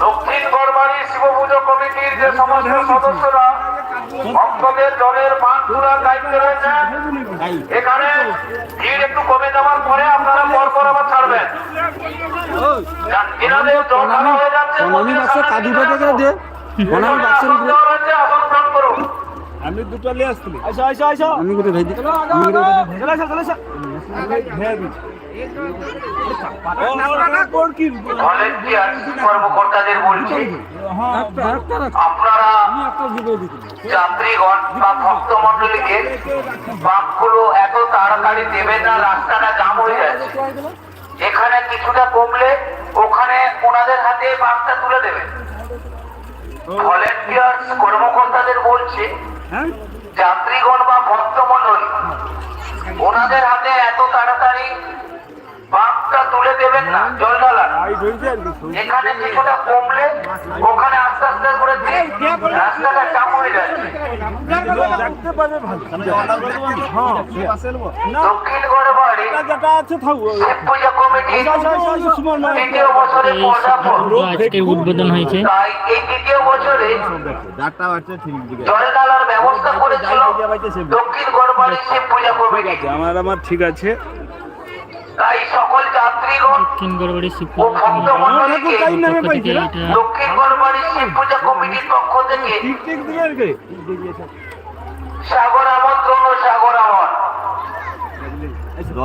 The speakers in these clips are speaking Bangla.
দক্ষিণ গড়বাড়ি শিব পুজো কমিটির যে সমস্ত সদস্যরা ভক্তদের জলের মান তোলার দায়িত্ব রয়েছে এখানে ভিড় একটু কমে যাওয়ার পরে আপনারা পর পর আবার ছাড়বেন। এনাদের জল হয়ে যাচ্ছে করুন। আমি দুটো নিয়ে আমি ভাই দিই আমি করে ভলেন্টিয়ার কর্মকর্তাদের বলছি আপনারা যাত্রীগণ বা ভক্ত মন্ডলীকে বাঘগুলো এত তাড়াতাড়ি দেবেন না রাস্তাটা জাম হয়ে? যাচ্ছে এখানে কিছুটা কমলে ওখানে ওনাদের হাতে বাঘটা তুলে দেবেন ভলেন্টিয়ার কর্মকর্তাদের বলছি যাত্রীগণ বা ভক্ত মন্ডলী ওনাদের হাতে এত তাড়াতাড়ি বাঘটা তুলে দেবেন না জল এখানে কিছুটা কমলে ওখানে আস্তে আস্তে করে রাস্তাটা জাম হয়ে যাচ্ছে দক্ষিণ গড়বাড়ি যেটা আছে থাকব শিব পূজা কমিটি দ্বিতীয় বছরে আজকে উদ্বোধন হয়েছে তাই এই দ্বিতীয় বছরে যারটা আছে ঠিক দিকে জল ঢালার ব্যবস্থা করেছিল দক্ষিণ গড়বাড়ি শিব পূজা কমিটি আমার আমার ঠিক আছে তাই সকল যাত্রীগণ দক্ষিণ গড়বাড়ি শিব দক্ষিণ গড়বাড়ি পূজা কমিটির পক্ষ থেকে সাগর আমন্ত্রণ ও সাগর আমন।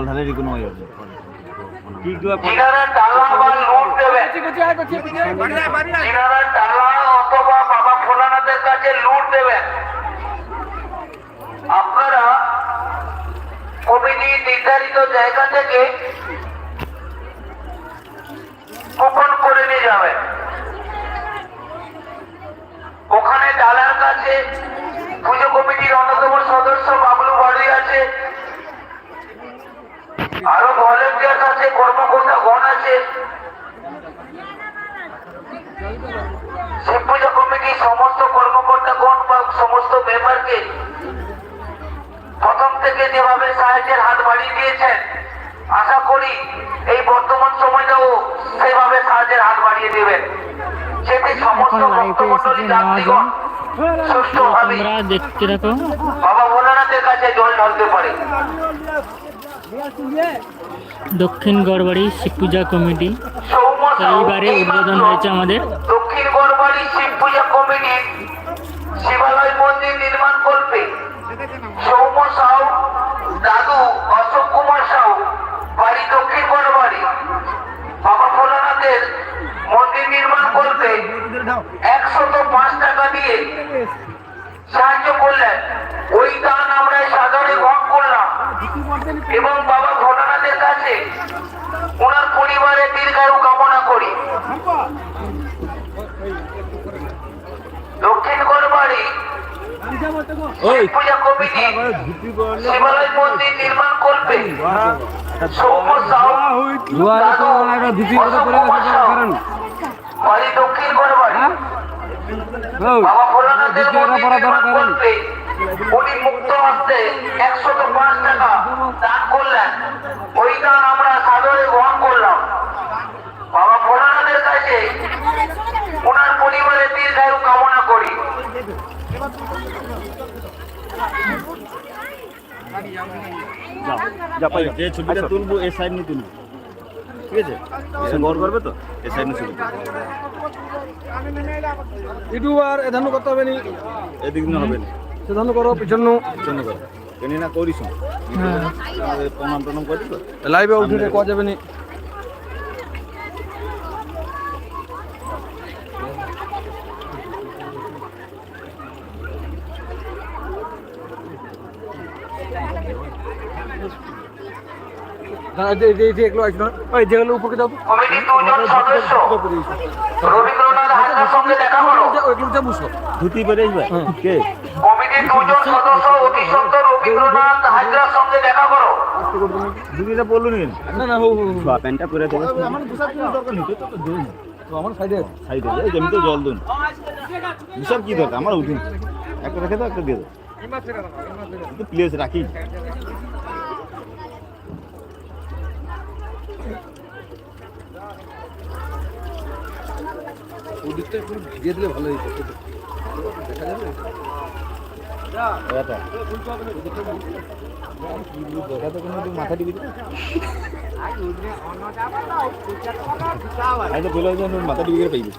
ঢালে হয়ে যাবে আপনারা কমিটি নির্ধারিত জায়গা থেকে কুপন করে নিয়ে যাবেন ওখানে ডালার কাছে পুজো কমিটির অন্যতম সদস্য বাবলু বাড়ি আছে। আরও ভলেন্টিয়ার আছে কর্মকর্তা গণ আছে। শিব পূজা কমিটির সমস্ত কর্মকর্তা গণ বা সমস্ত মেম্বারকে প্রথম থেকে যেভাবে সাহায্যের হাত বাড়িয়ে দিয়েছেন আশা করি এই বর্তমান সময়টাও সেভাবে সাহায্যের হাত বাড়িয়ে দেবেন। যেতে সমস্ত ভক্তমণ্ডলী যাত্রীগণ সুষ্ঠুভাবে। দেখতে থাকো। বাবা ভোলানাথের কাছে জল ঢালতে পারে। দক্ষিণ গড়বাড়ি শিব পূজা কমিটি। এইবারে উদ্বোধন হয়েছে আমাদের। দক্ষিণ গড়বাড়ি শিব পূজা কমিটি। শিবালয় মন্দির নির্মাণ করবে সৌম্য সাউ দাদু অশোক কুমার সাউ বাড়ি দক্ষিণ গড়বাড়ি বাবা ভোলানাথের মন্দির নির্মাণ করবে একশত পাঁচ টাকা দিয়ে সাহায্য করলেন। ওই দান আমরা সাধারণে ভাগ করলাম। এবং বাবা ভোলানাথের কাছে ওনার পরিবারের দীর্ঘায়ু কামনা করি। দক্ষিণ গড়বাড়ি পূজা কমিটি শিবালয় মন্দির নির্মাণ করবে। সৌম্য সাউ বাড়ি বাবা ভোলানাথের মন্দির নির্মাণ করবে উনি মুক্ত হস্তে একশত পাঁচ টাকা দান করলেন। ওই দান আমরা সাদরে গ্রহণ করলাম। বাবা ভোলানাথের কাছে ওনার পরিবারের দীর্ঘায়ু কামনা করি। যে ছবিটা তুলবো এই সাইড নিয়ে তুলবো। ঠিক আছে? এসে গড় করবে তো? এই সাইড শুরু ইটু আর ইউটিউবার এধানো করতে হবে নি। এদিক নিয়ে হবে না। সেধানো করো পিছন জন্য করো। কেন না করিস না। আমাদের প্রণাম প্রণাম করি তো? লাইভে উঠে কোয়া যাবে নি। দাঁড়া, যে- যে- যে এগুলো ওই যেগুলো উপরে যাব। ওইগুলো যাব সব। ধুতি পরে আসবে কে? কমিটির দুজন সদস্য অতি সত্তর রবীন্দ্রনাথ হাজরার সঙ্গে দেখা করো। ধুতিটা পরলো নি। না না হো হো প্যান্টটা পরে দেবে। আমার পোশাক দরকার নেই তো তো আমার সাইডে সাইডে এই যে আমি তো জল দুন। বিশাল কি দরকার? আমার উঠুন। একটা রেখে দাও একটা দিয়ে দাও। প্লেস রাখি। ওই দিকটা একটু ভিজিয়ে দিলে ভালো হতো দেখা যাবে? তো কোনো মাথা টিপি আই তো পেলে মাথা টিপি করে পাইবে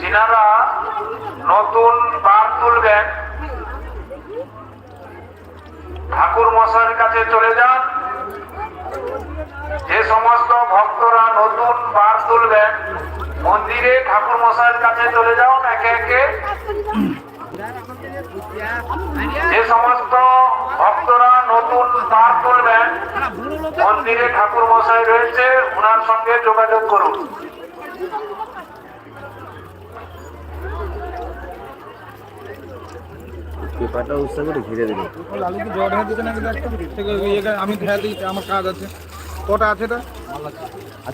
যিনারা নতুন বার তুলবেন। ঠাকুর মশাইয়ের কাছে চলে যান। যে সমস্ত ভক্তরা নতুন বার তুলবেন, মন্দিরে ঠাকুর মশাইয়ের কাছে চলে যান একে একে। যে সমস্ত ভক্তরা নতুন বার তুলবেন মন্দিরে ঠাকুর মশাই রয়েছে ওনার সঙ্গে যোগাযোগ করুন। পেপারটা উৎসাহ করে ঘিরে দিল ইয়ে আমি দিই আমার কাজ আছে। কটা আছে এটা?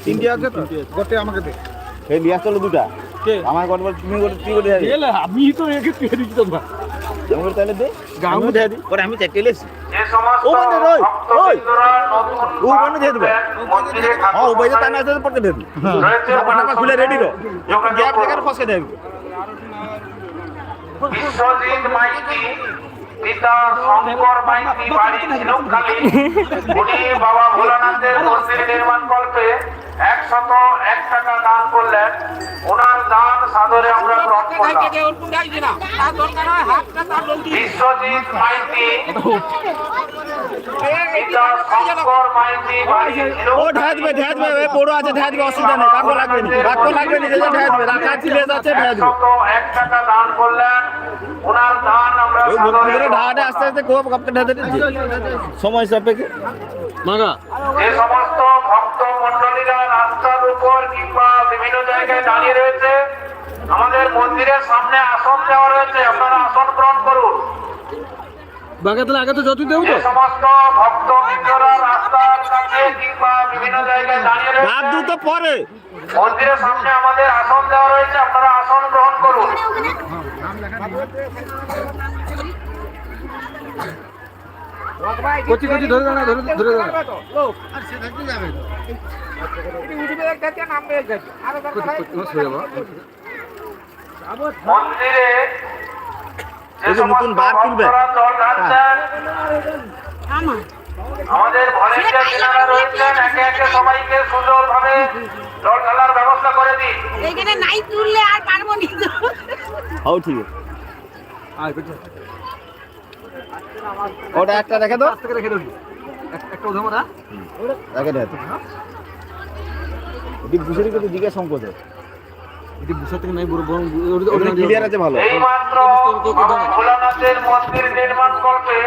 তিনটে আছে তো? গোটে আমাকে দে। এই দুটা। কে? আমার তুমি তুই আমি তো দিচ্ছি করে তাহলে দে। আমি দিই পরে আমি চারটে লেছি। ও বন্ধু, ওই, ও বন্ধু দিয়ে দেবে। হ্যাঁ ও বাইরে মশাই তানা আছে পড়তে দেবি রয়েছে টাকা খুলে রেডি রো গ্যাপ। থেকে ফসকে দেবে বিশ্বজিৎ মাইতি পিতা শঙ্কর মাইতি বাড়ি ঝিনুকখালী উনি বাবা ভোলানাথের মন্দির নির্মাণ কল্পে একশত এক টাকা দান করলেন। ওনার দান সাদরে আমরা গ্রহণ করলাম। বিশ্বজিৎ মাইতি। শঙ্কর মাইতি ও ঢায়া দিবে ঢায়া বড় আছে ঢায়া অসুবিধা নেই কাকো লাগবে না কাকো লাগবে না যে ঢায়া রাখা ছিলে যাচ্ছে ঢায়া এক টাকা দান করলেন। ওনার দান আমরা সাদরে করে আস্তে আস্তে কোপ কাপকে ঢায়া সময় সাপেক্ষে। মাগা যে সমস্ত মন্ডলীরা রাস্তার উপর কিংবা বিভিন্ন জায়গায় দাঁড়িয়ে রয়েছে। আমাদের মন্দিরের সামনে আসন দেওয়া রয়েছে আপনারা আসন গ্রহণ করুন। বাগা আগে তো যতই দেবো তো সমস্ত ভক্ত রাস্তার কাছে কিংবা বিভিন্ন জায়গায় দাঁড়িয়ে রাত দুটো পরে। মন্দিরের সামনে আমাদের আসন দেওয়া রয়েছে আপনারা আসন গ্রহণ করুন। কচি কচি ধরে দাঁড়া ধরে ধরে দাঁড়া। মন্দিরে এই যে নতুন বার তুলবে। আমাদের ভলেন্টিয়ার যারা রয়েছেন একে একে সবাইকে সুন্দরভাবে জল ঢালার ব্যবস্থা করে দিন এখানে নাই তুললে আর পারব নি। হও ঠিক আছে। আয় ওটা একটা রেখে দাও। রেখে দেবো একটা উধামা দা রেখে দাও এটি বুঝেরি কিন্তু জিজ্ঞাসা সংকোচ এটি বুসা থেকে নাই বড় বড় ক্লিয়ার আছে ভালো। এই মাত্র ভোলানাথের মন্দির নির্মাণ কল্পে